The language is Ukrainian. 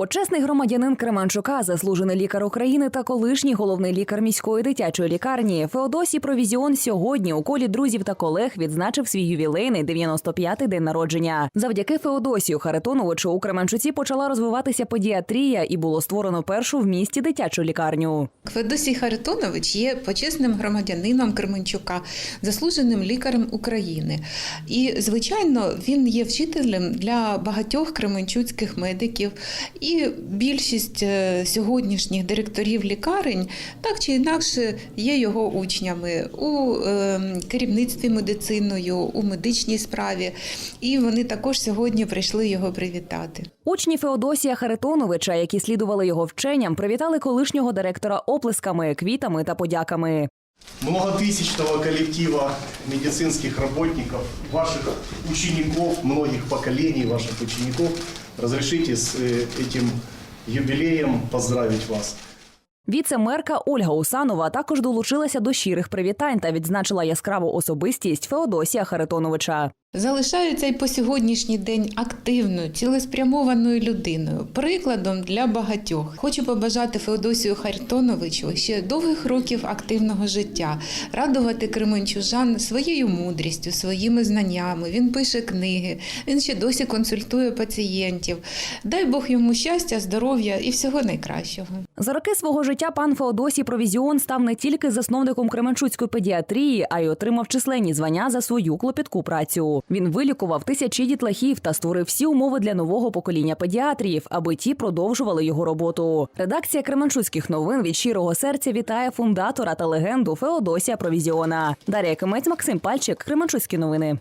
Почесний громадянин Кременчука, заслужений лікар України та колишній головний лікар міської дитячої лікарні Феодосій Провізіон сьогодні у колі друзів та колег відзначив свій ювілейний 95-й день народження. Завдяки Феодосію Харитоновичу у Кременчуці почала розвиватися педіатрія і було створено першу в місті дитячу лікарню. Федосій Харитонович є почесним громадянином Кременчука, заслуженим лікарем України. І, звичайно, він є вчителем для багатьох кременчуцьких медиків. І більшість е, сьогоднішніх директорів лікарень так чи інакше є його учнями у е, керівництві медициною, у медичній справі. І вони також сьогодні прийшли його привітати. Учні Феодосія Харитоновича, які слідували його вченням, привітали колишнього директора оплесками, квітами та подяками. многотысячного коллектива медицинских работников, ваших учеников, многих поколений ваших учеников. Разрешите с э, этим юбилеем поздравить вас. Віце-мерка Ольга Усанова також долучилася до щирих привітань та відзначила яскраву особистість Феодосія Харитоновича. Залишаються й по сьогоднішній день активною, цілеспрямованою людиною, прикладом для багатьох. Хочу побажати Феодосію Харитоновичу ще довгих років активного життя, радувати кременчужан своєю мудрістю, своїми знаннями. Він пише книги, він ще досі консультує пацієнтів. Дай Бог йому щастя, здоров'я і всього найкращого. За роки свого життя пан Феодосій Провізіон став не тільки засновником Кременчуцької педіатрії, а й отримав численні звання за свою клопітку працю. Він вилікував тисячі дітлахів та створив всі умови для нового покоління педіатрів, аби ті продовжували його роботу. Редакція Кременчуцьких новин від щирого серця вітає фундатора та легенду Феодосія Провізіона. Дар'я Кимець, Максим Пальчик, Кременчуцькі новини.